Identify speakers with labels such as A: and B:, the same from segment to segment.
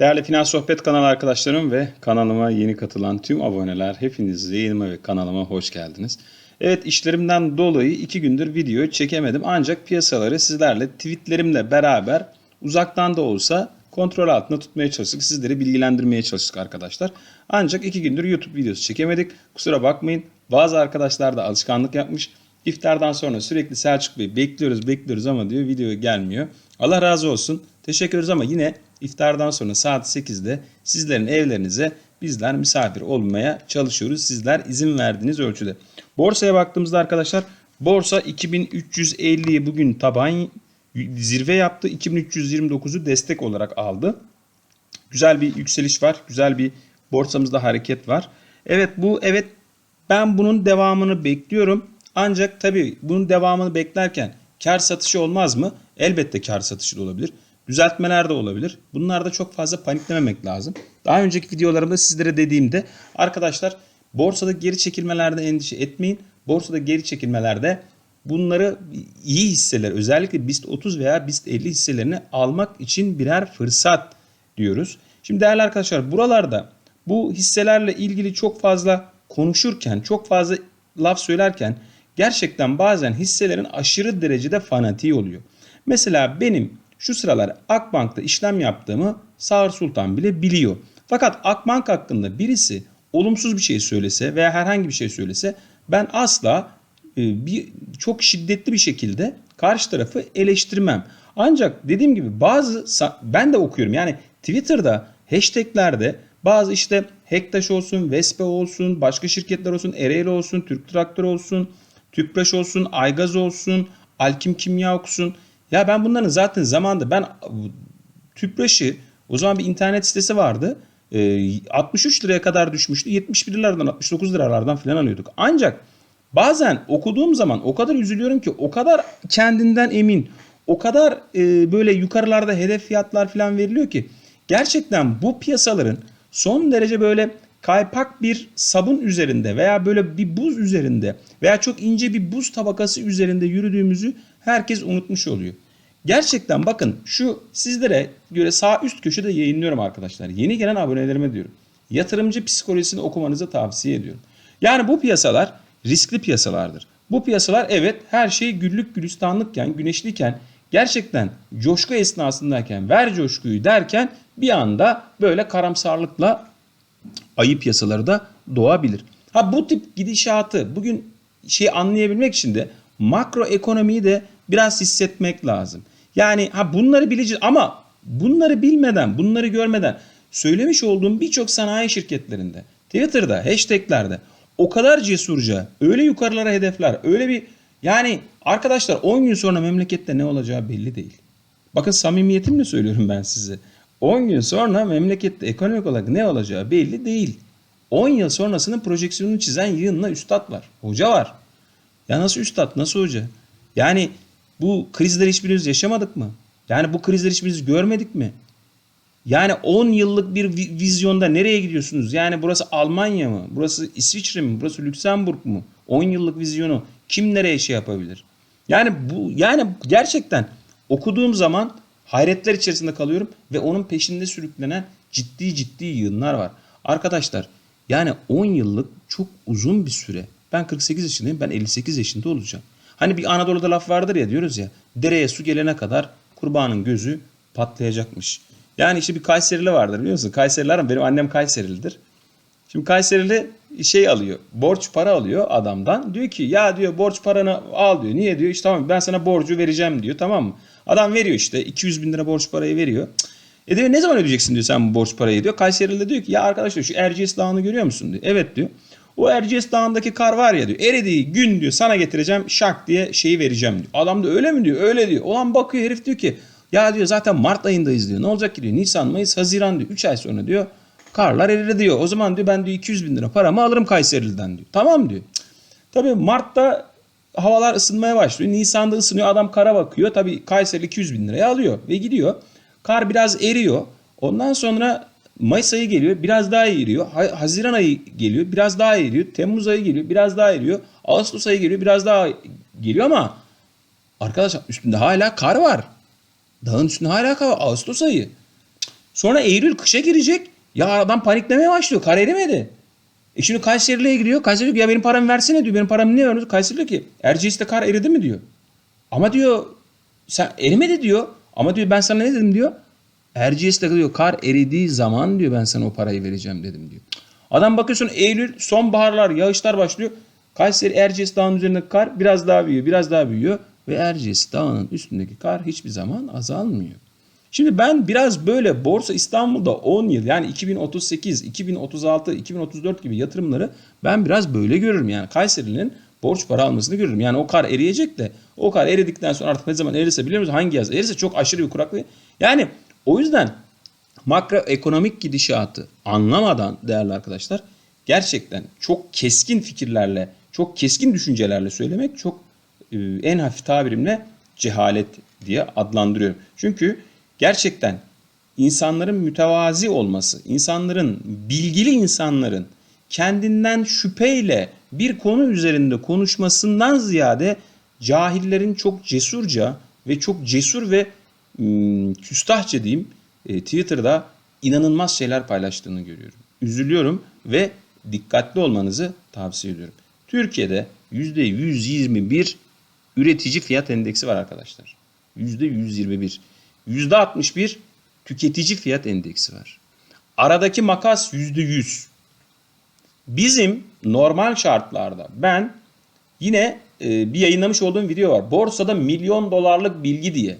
A: Değerli Finans Sohbet kanalı arkadaşlarım ve kanalıma yeni katılan tüm aboneler hepiniz yayınıma ve kanalıma hoş geldiniz. Evet işlerimden dolayı iki gündür video çekemedim ancak piyasaları sizlerle tweetlerimle beraber uzaktan da olsa kontrol altında tutmaya çalıştık. Sizleri bilgilendirmeye çalıştık arkadaşlar. Ancak iki gündür YouTube videosu çekemedik. Kusura bakmayın. Bazı arkadaşlar da alışkanlık yapmış. İftardan sonra sürekli Selçuk Bey bekliyoruz bekliyoruz ama diyor video gelmiyor. Allah razı olsun. Teşekkür ederiz ama yine iftardan sonra saat 8'de sizlerin evlerinize bizler misafir olmaya çalışıyoruz. Sizler izin verdiğiniz ölçüde. Borsaya baktığımızda arkadaşlar borsa 2350'yi bugün taban zirve yaptı. 2329'u destek olarak aldı. Güzel bir yükseliş var. Güzel bir borsamızda hareket var. Evet bu evet ben bunun devamını bekliyorum. Ancak tabii bunun devamını beklerken kar satışı olmaz mı? Elbette kar satışı da olabilir. Düzeltmeler de olabilir. Bunlarda çok fazla paniklememek lazım. Daha önceki videolarımda sizlere dediğimde arkadaşlar borsada geri çekilmelerde endişe etmeyin. Borsada geri çekilmelerde bunları iyi hisseler özellikle BIST 30 veya BIST 50 hisselerini almak için birer fırsat diyoruz. Şimdi değerli arkadaşlar buralarda bu hisselerle ilgili çok fazla konuşurken, çok fazla laf söylerken gerçekten bazen hisselerin aşırı derecede fanatiği oluyor. Mesela benim şu sıralar Akbank'ta işlem yaptığımı Sağır Sultan bile biliyor. Fakat Akbank hakkında birisi olumsuz bir şey söylese veya herhangi bir şey söylese ben asla e, bir çok şiddetli bir şekilde karşı tarafı eleştirmem. Ancak dediğim gibi bazı ben de okuyorum yani Twitter'da hashtaglerde bazı işte Hektaş olsun, Vespe olsun, başka şirketler olsun, Ereğli olsun, Türk Traktör olsun, Tüpraş olsun, Aygaz olsun, Alkim Kimya olsun. Ya ben bunların zaten zamanda ben Tüpraş'ı o zaman bir internet sitesi vardı. 63 liraya kadar düşmüştü. 71 liralardan 69 liralardan falan alıyorduk. Ancak bazen okuduğum zaman o kadar üzülüyorum ki o kadar kendinden emin o kadar e, böyle yukarılarda hedef fiyatlar falan veriliyor ki gerçekten bu piyasaların son derece böyle kaypak bir sabun üzerinde veya böyle bir buz üzerinde veya çok ince bir buz tabakası üzerinde yürüdüğümüzü herkes unutmuş oluyor. Gerçekten bakın şu sizlere göre sağ üst köşede yayınlıyorum arkadaşlar. Yeni gelen abonelerime diyorum. Yatırımcı psikolojisini okumanızı tavsiye ediyorum. Yani bu piyasalar riskli piyasalardır. Bu piyasalar evet her şey güllük gülistanlıkken, güneşliyken gerçekten coşku esnasındayken ver coşkuyu derken bir anda böyle karamsarlıkla ayı piyasaları da doğabilir. Ha bu tip gidişatı bugün şey anlayabilmek için de makro ekonomiyi de biraz hissetmek lazım. Yani ha bunları bileceğiz ama bunları bilmeden, bunları görmeden söylemiş olduğum birçok sanayi şirketlerinde, Twitter'da, hashtaglerde o kadar cesurca, öyle yukarılara hedefler, öyle bir yani arkadaşlar 10 gün sonra memlekette ne olacağı belli değil. Bakın samimiyetimle söylüyorum ben size. 10 gün sonra memlekette ekonomik olarak ne olacağı belli değil. 10 yıl sonrasının projeksiyonunu çizen yığınla üstad var. Hoca var. Ya nasıl üstad, nasıl hoca? Yani bu krizleri hiçbirimiz yaşamadık mı? Yani bu krizleri hiçbirimiz görmedik mi? Yani 10 yıllık bir vizyonda nereye gidiyorsunuz? Yani burası Almanya mı? Burası İsviçre mi? Burası Lüksemburg mu? 10 yıllık vizyonu kim nereye şey yapabilir? Yani bu yani gerçekten okuduğum zaman hayretler içerisinde kalıyorum ve onun peşinde sürüklenen ciddi ciddi yığınlar var. Arkadaşlar yani 10 yıllık çok uzun bir süre. Ben 48 yaşındayım ben 58 yaşında olacağım. Hani bir Anadolu'da laf vardır ya diyoruz ya dereye su gelene kadar kurbanın gözü patlayacakmış. Yani işte bir Kayserili vardır biliyor musun? Kayseriler benim annem Kayserilidir. Şimdi Kayserili şey alıyor. Borç para alıyor adamdan. Diyor ki ya diyor borç paranı al diyor. Niye diyor? İşte tamam ben sana borcu vereceğim diyor. Tamam mı? Adam veriyor işte 200 bin lira borç parayı veriyor. E diyor ne zaman ödeyeceksin diyor sen bu borç parayı diyor. Kayserili diyor ki ya arkadaş diyor şu Erciyes Dağı'nı görüyor musun diyor. Evet diyor. O Erciyes Dağı'ndaki kar var ya diyor. Eridiği gün diyor sana getireceğim şak diye şeyi vereceğim diyor. Adam da öyle mi diyor. Öyle diyor. Olan bakıyor herif diyor ki ya diyor zaten Mart ayındayız diyor. Ne olacak ki diyor. Nisan, Mayıs, Haziran diyor. 3 ay sonra diyor. Karlar eridi diyor. O zaman diyor ben diyor 200 bin lira paramı alırım Kayseri'den diyor. Tamam diyor. Tabii Mart'ta havalar ısınmaya başlıyor. Nisan'da ısınıyor. Adam kara bakıyor. Tabii Kayseri 200 bin liraya alıyor ve gidiyor. Kar biraz eriyor. Ondan sonra Mayıs ayı geliyor. Biraz daha eriyor. Haziran ayı geliyor. Biraz daha eriyor. Temmuz ayı geliyor. Biraz daha eriyor. Ağustos ayı geliyor. Biraz daha geliyor ama arkadaşlar üstünde hala kar var. Dağın üstünde hala kar var. Ağustos ayı. Sonra Eylül kışa girecek. Ya adam paniklemeye başlıyor. Kar erimedi. E şimdi Kayseri'ye gidiyor. Kayseri diyor ya benim paramı versene diyor. Benim paramı niye vermiyorsun? Kayseri diyor ki Erciyes'te kar eridi mi diyor. Ama diyor sen erimedi diyor. Ama diyor ben sana ne dedim diyor. Erciyes'te diyor kar eridiği zaman diyor ben sana o parayı vereceğim dedim diyor. Adam bakıyorsun Eylül sonbaharlar yağışlar başlıyor. Kayseri Erciyes Dağı'nın üzerindeki kar biraz daha büyüyor biraz daha büyüyor. Ve Erciyes Dağı'nın üstündeki kar hiçbir zaman azalmıyor. Şimdi ben biraz böyle Borsa İstanbul'da 10 yıl yani 2038, 2036, 2034 gibi yatırımları ben biraz böyle görürüm. Yani Kayseri'nin borç para almasını görürüm. Yani o kar eriyecek de o kar eridikten sonra artık ne zaman erirse biliyor musunuz? Hangi yaz erirse çok aşırı bir kuraklık. Yani o yüzden makroekonomik gidişatı anlamadan değerli arkadaşlar gerçekten çok keskin fikirlerle, çok keskin düşüncelerle söylemek çok e, en hafif tabirimle cehalet diye adlandırıyorum. Çünkü gerçekten insanların mütevazi olması, insanların, bilgili insanların kendinden şüpheyle bir konu üzerinde konuşmasından ziyade cahillerin çok cesurca ve çok cesur ve küstahça diyeyim e, Twitter'da inanılmaz şeyler paylaştığını görüyorum. Üzülüyorum ve dikkatli olmanızı tavsiye ediyorum. Türkiye'de %121 üretici fiyat endeksi var arkadaşlar. %121. %61 tüketici fiyat endeksi var. Aradaki makas %100. Bizim normal şartlarda ben yine e, bir yayınlamış olduğum video var. Borsada milyon dolarlık bilgi diye.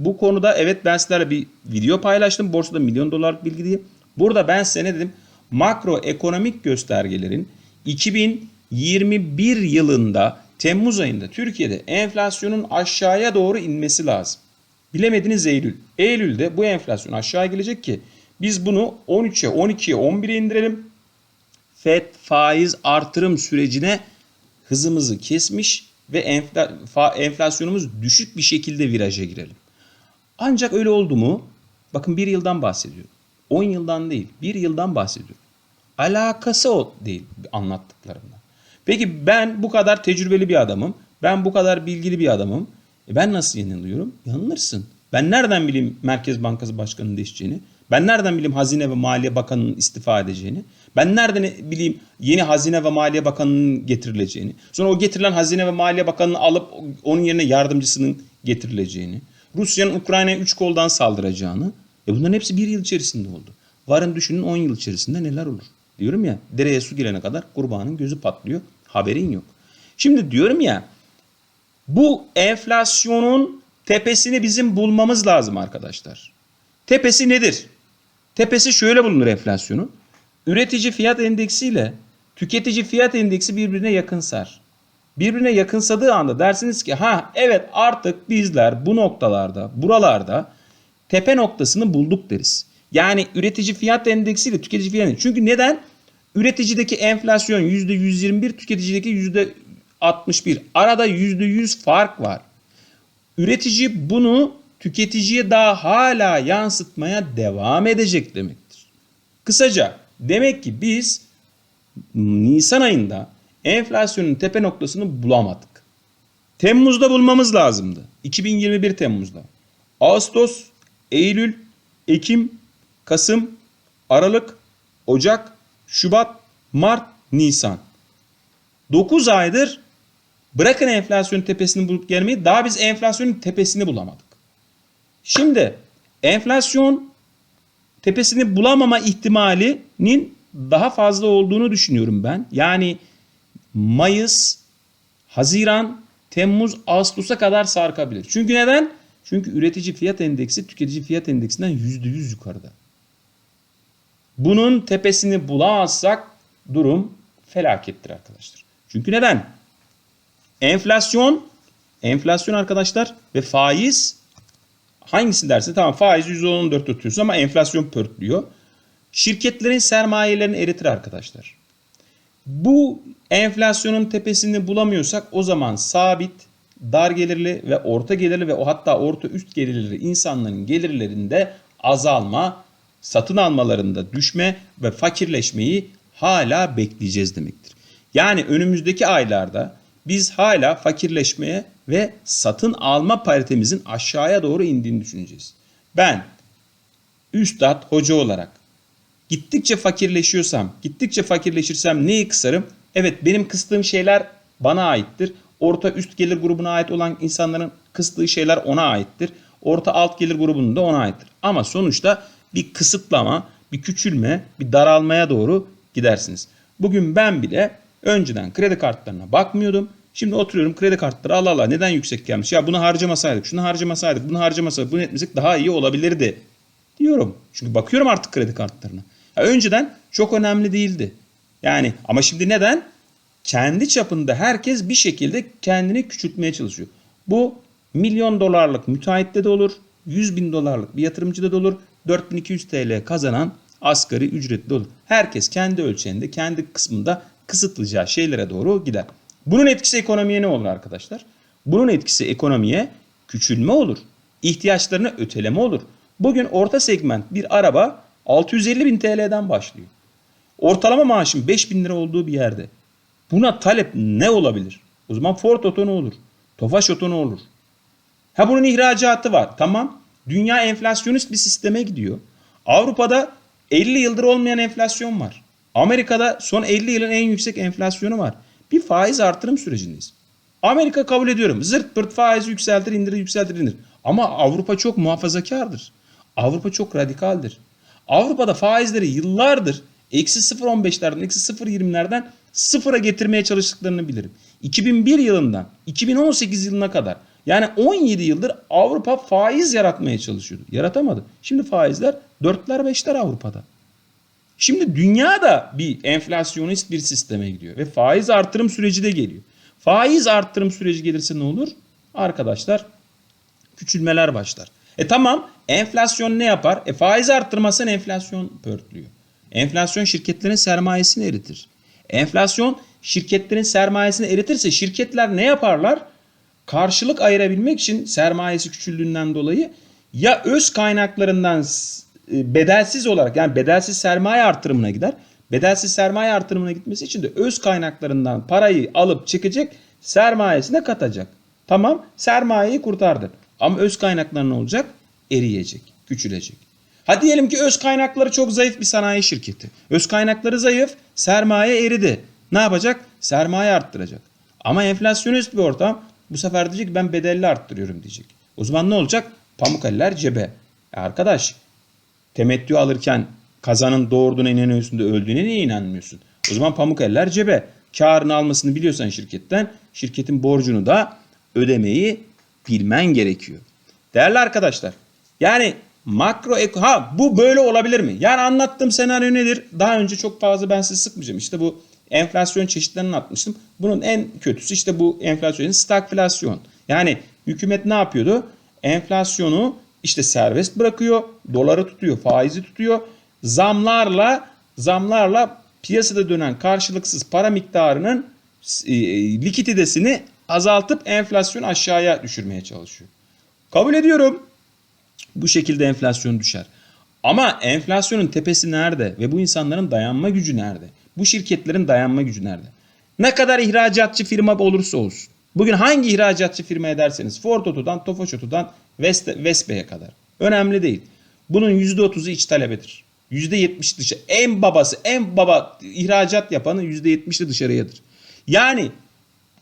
A: Bu konuda evet ben sizlerle bir video paylaştım. Borsada milyon dolarlık bilgi diye. Burada ben size ne dedim? Makroekonomik göstergelerin 2021 yılında Temmuz ayında Türkiye'de enflasyonun aşağıya doğru inmesi lazım. Bilemediniz Eylül. Eylül'de bu enflasyon aşağı gelecek ki biz bunu 13'e, 12'ye, 11'e indirelim. FED faiz artırım sürecine hızımızı kesmiş ve enflasyonumuz düşük bir şekilde viraja girelim. Ancak öyle oldu mu? Bakın bir yıldan bahsediyorum. 10 yıldan değil, bir yıldan bahsediyorum. Alakası o değil anlattıklarımla. Peki ben bu kadar tecrübeli bir adamım. Ben bu kadar bilgili bir adamım. E ben nasıl yanılıyorum? Yanılırsın. Ben nereden bileyim Merkez Bankası Başkanı'nın değişeceğini? Ben nereden bileyim Hazine ve Maliye Bakanı'nın istifa edeceğini? Ben nereden bileyim yeni Hazine ve Maliye Bakanı'nın getirileceğini? Sonra o getirilen Hazine ve Maliye Bakanı'nı alıp onun yerine yardımcısının getirileceğini? Rusya'nın Ukrayna'ya üç koldan saldıracağını? E bunların hepsi bir yıl içerisinde oldu. Varın düşünün 10 yıl içerisinde neler olur? Diyorum ya dereye su girene kadar kurbanın gözü patlıyor. Haberin yok. Şimdi diyorum ya bu enflasyonun tepesini bizim bulmamız lazım arkadaşlar. Tepesi nedir? Tepesi şöyle bulunur enflasyonun. Üretici fiyat endeksi ile tüketici fiyat endeksi birbirine yakınsar. Birbirine yakınsadığı anda dersiniz ki ha evet artık bizler bu noktalarda, buralarda tepe noktasını bulduk deriz. Yani üretici fiyat endeksi ile tüketici fiyat endeksi. Çünkü neden? Üreticideki enflasyon %121, tüketicideki %61. Arada %100 fark var. Üretici bunu tüketiciye daha hala yansıtmaya devam edecek demektir. Kısaca demek ki biz Nisan ayında enflasyonun tepe noktasını bulamadık. Temmuz'da bulmamız lazımdı. 2021 Temmuz'da. Ağustos, Eylül, Ekim, Kasım, Aralık, Ocak, Şubat, Mart, Nisan. 9 aydır bırakın enflasyonun tepesini bulup gelmeyi daha biz enflasyonun tepesini bulamadık. Şimdi enflasyon tepesini bulamama ihtimalinin daha fazla olduğunu düşünüyorum ben. Yani Mayıs, Haziran, Temmuz, Ağustos'a kadar sarkabilir. Çünkü neden? Çünkü üretici fiyat endeksi tüketici fiyat endeksinden %100 yukarıda. Bunun tepesini bulamazsak durum felakettir arkadaşlar. Çünkü neden? Enflasyon, enflasyon arkadaşlar ve faiz hangisi derse tamam faiz %14 tutuyorsun ama enflasyon pörtlüyor. Şirketlerin sermayelerini eritir arkadaşlar. Bu enflasyonun tepesini bulamıyorsak o zaman sabit, dar gelirli ve orta gelirli ve o hatta orta üst gelirli insanların gelirlerinde azalma, satın almalarında düşme ve fakirleşmeyi hala bekleyeceğiz demektir. Yani önümüzdeki aylarda biz hala fakirleşmeye ve satın alma paritemizin aşağıya doğru indiğini düşüneceğiz. Ben üstad, hoca olarak gittikçe fakirleşiyorsam, gittikçe fakirleşirsem neyi kısarım? Evet benim kıstığım şeyler bana aittir. Orta üst gelir grubuna ait olan insanların kıstığı şeyler ona aittir. Orta alt gelir grubunun da ona aittir. Ama sonuçta bir kısıtlama, bir küçülme, bir daralmaya doğru gidersiniz. Bugün ben bile önceden kredi kartlarına bakmıyordum. Şimdi oturuyorum kredi kartları Allah Allah neden yüksek gelmiş? Ya bunu harcamasaydık, şunu harcamasaydık, bunu harcamasaydık, bunu etmesek daha iyi olabilirdi diyorum. Çünkü bakıyorum artık kredi kartlarına. Ya önceden çok önemli değildi. Yani ama şimdi neden? Kendi çapında herkes bir şekilde kendini küçültmeye çalışıyor. Bu milyon dolarlık müteahhitte de olur, 100 bin dolarlık bir yatırımcıda da olur, 4200 TL kazanan asgari ücretli olur. Herkes kendi ölçeğinde, kendi kısmında kısıtlayacağı şeylere doğru gider. Bunun etkisi ekonomiye ne olur arkadaşlar? Bunun etkisi ekonomiye küçülme olur. İhtiyaçlarını öteleme olur. Bugün orta segment bir araba 650 bin TL'den başlıyor. Ortalama maaşın 5 bin lira olduğu bir yerde. Buna talep ne olabilir? O zaman Ford Oto ne olur? Tofaş Oto ne olur? Ha bunun ihracatı var. Tamam. Dünya enflasyonist bir sisteme gidiyor. Avrupa'da 50 yıldır olmayan enflasyon var. Amerika'da son 50 yılın en yüksek enflasyonu var. Bir faiz artırım sürecindeyiz. Amerika kabul ediyorum. Zırt pırt faizi yükseltir, indirir, yükseltir, indirir. Ama Avrupa çok muhafazakardır. Avrupa çok radikaldir. Avrupa'da faizleri yıllardır eksi 0.15'lerden, eksi 0.20'lerden sıfıra getirmeye çalıştıklarını bilirim. 2001 yılından 2018 yılına kadar yani 17 yıldır Avrupa faiz yaratmaya çalışıyordu. Yaratamadı. Şimdi faizler 4'ler 5'ler Avrupa'da. Şimdi dünya da bir enflasyonist bir sisteme gidiyor ve faiz artırım süreci de geliyor. Faiz artırım süreci gelirse ne olur? Arkadaşlar küçülmeler başlar. E tamam enflasyon ne yapar? E faiz arttırmazsan enflasyon pörtlüyor. Enflasyon şirketlerin sermayesini eritir. Enflasyon şirketlerin sermayesini eritirse şirketler ne yaparlar? Karşılık ayırabilmek için sermayesi küçüldüğünden dolayı ya öz kaynaklarından e, bedelsiz olarak yani bedelsiz sermaye artırımına gider. Bedelsiz sermaye artırımına gitmesi için de öz kaynaklarından parayı alıp çekecek sermayesine katacak. Tamam sermayeyi kurtardı. Ama öz kaynaklar ne olacak? Eriyecek, küçülecek. Ha diyelim ki öz kaynakları çok zayıf bir sanayi şirketi. Öz kaynakları zayıf, sermaye eridi. Ne yapacak? Sermaye arttıracak. Ama enflasyonist bir ortam bu sefer diyecek ki ben bedelli arttırıyorum diyecek. O zaman ne olacak? Pamuk eller cebe. E arkadaş temettü alırken kazanın doğurduğuna inanıyorsun da öldüğüne niye inanmıyorsun? O zaman pamuk eller cebe. Karını almasını biliyorsan şirketten şirketin borcunu da ödemeyi bilmen gerekiyor. Değerli arkadaşlar yani makro ha bu böyle olabilir mi? Yani anlattığım senaryo nedir? Daha önce çok fazla ben sizi sıkmayacağım. İşte bu enflasyon çeşitlerini atmıştım. Bunun en kötüsü işte bu enflasyonun stagflasyon. Yani hükümet ne yapıyordu? Enflasyonu işte serbest bırakıyor, doları tutuyor, faizi tutuyor. Zamlarla zamlarla piyasada dönen karşılıksız para miktarının e, likiditesini azaltıp enflasyonu aşağıya düşürmeye çalışıyor. Kabul ediyorum. Bu şekilde enflasyon düşer. Ama enflasyonun tepesi nerede ve bu insanların dayanma gücü nerede? Bu şirketlerin dayanma gücü nerede? Ne kadar ihracatçı firma olursa olsun. Bugün hangi ihracatçı firma ederseniz Ford Oto'dan, Tofaş Oto'dan Vespe'ye kadar. Önemli değil. Bunun %30'u iç talebedir. %70 dışı. En babası, en baba ihracat yapanın %70'i dışarıyadır. Yani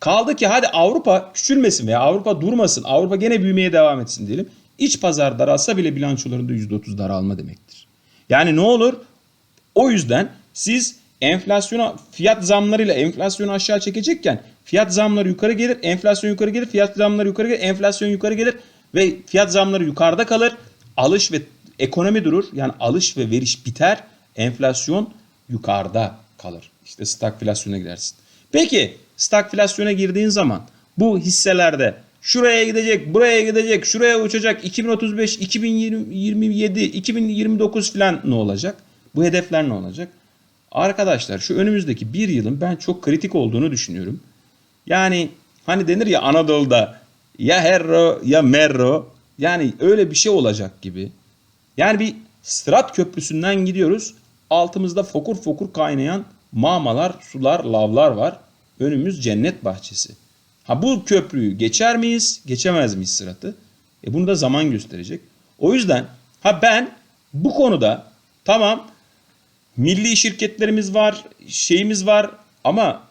A: kaldı ki hadi Avrupa küçülmesin veya Avrupa durmasın. Avrupa gene büyümeye devam etsin diyelim. İç pazar daralsa bile bilançolarında %30 daralma demektir. Yani ne olur? O yüzden siz enflasyona fiyat zamlarıyla enflasyonu aşağı çekecekken fiyat zamları yukarı gelir, enflasyon yukarı gelir, fiyat zamları yukarı gelir, enflasyon yukarı gelir ve fiyat zamları yukarıda kalır. Alış ve ekonomi durur. Yani alış ve veriş biter. Enflasyon yukarıda kalır. İşte stagflasyona gidersin. Peki stagflasyona girdiğin zaman bu hisselerde şuraya gidecek, buraya gidecek, şuraya uçacak 2035, 2027, 2029 falan ne olacak? Bu hedefler ne olacak? Arkadaşlar şu önümüzdeki bir yılın ben çok kritik olduğunu düşünüyorum. Yani hani denir ya Anadolu'da ya Herro ya Merro yani öyle bir şey olacak gibi. Yani bir Strat Köprüsü'nden gidiyoruz. Altımızda fokur fokur kaynayan mağmalar, sular, lavlar var. Önümüz cennet bahçesi. Ha bu köprüyü geçer miyiz, geçemez miyiz Sırat'ı? E bunu da zaman gösterecek. O yüzden ha ben Bu konuda tamam milli şirketlerimiz var, şeyimiz var ama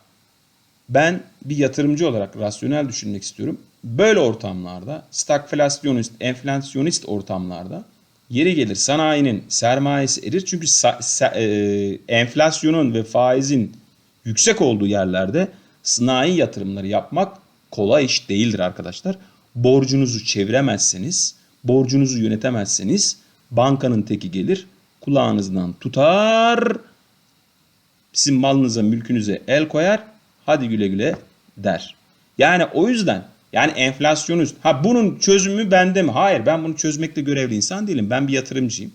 A: ben bir yatırımcı olarak rasyonel düşünmek istiyorum. Böyle ortamlarda, stagflasyonist, enflasyonist ortamlarda yeri gelir sanayinin sermayesi erir. Çünkü sa- sa- e, enflasyonun ve faizin yüksek olduğu yerlerde sanayi yatırımları yapmak kolay iş değildir arkadaşlar. Borcunuzu çeviremezseniz, borcunuzu yönetemezseniz bankanın teki gelir, kulağınızdan tutar, sizin malınıza, mülkünüze el koyar, hadi güle güle der. Yani o yüzden yani enflasyonist. Ha bunun çözümü bende mi? Hayır ben bunu çözmekle görevli insan değilim. Ben bir yatırımcıyım.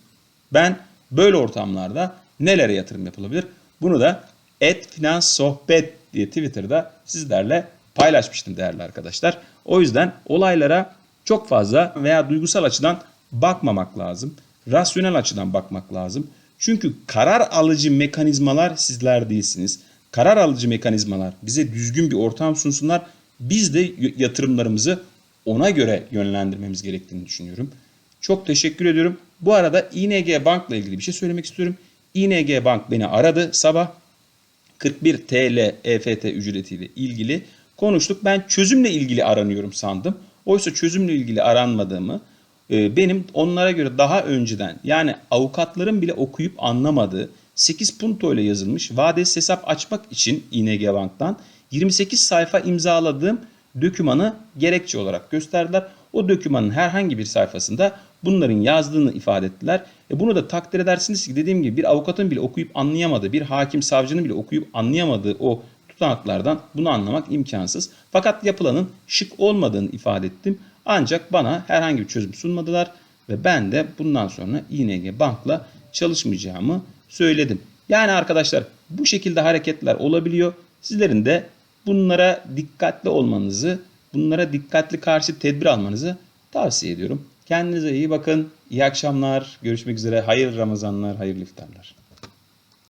A: Ben böyle ortamlarda nelere yatırım yapılabilir? Bunu da et finans sohbet diye Twitter'da sizlerle paylaşmıştım değerli arkadaşlar. O yüzden olaylara çok fazla veya duygusal açıdan bakmamak lazım. Rasyonel açıdan bakmak lazım. Çünkü karar alıcı mekanizmalar sizler değilsiniz. Karar alıcı mekanizmalar bize düzgün bir ortam sunsunlar. Biz de yatırımlarımızı ona göre yönlendirmemiz gerektiğini düşünüyorum. Çok teşekkür ediyorum. Bu arada ING Bank'la ilgili bir şey söylemek istiyorum. ING Bank beni aradı sabah. 41 TL EFT ücretiyle ilgili konuştuk. Ben çözümle ilgili aranıyorum sandım. Oysa çözümle ilgili aranmadığımı e, benim onlara göre daha önceden yani avukatların bile okuyup anlamadığı 8 punto ile yazılmış vadesiz hesap açmak için ING Bank'tan 28 sayfa imzaladığım dökümanı gerekçe olarak gösterdiler. O dökümanın herhangi bir sayfasında bunların yazdığını ifade ettiler. E bunu da takdir edersiniz ki dediğim gibi bir avukatın bile okuyup anlayamadığı, bir hakim savcının bile okuyup anlayamadığı o tutanaklardan bunu anlamak imkansız. Fakat yapılanın şık olmadığını ifade ettim. Ancak bana herhangi bir çözüm sunmadılar ve ben de bundan sonra ING Bank'la çalışmayacağımı söyledim. Yani arkadaşlar bu şekilde hareketler olabiliyor. Sizlerin de bunlara dikkatli olmanızı, bunlara dikkatli karşı tedbir almanızı tavsiye ediyorum. Kendinize iyi bakın. İyi akşamlar. Görüşmek üzere. Hayırlı Ramazanlar, hayırlı iftarlar.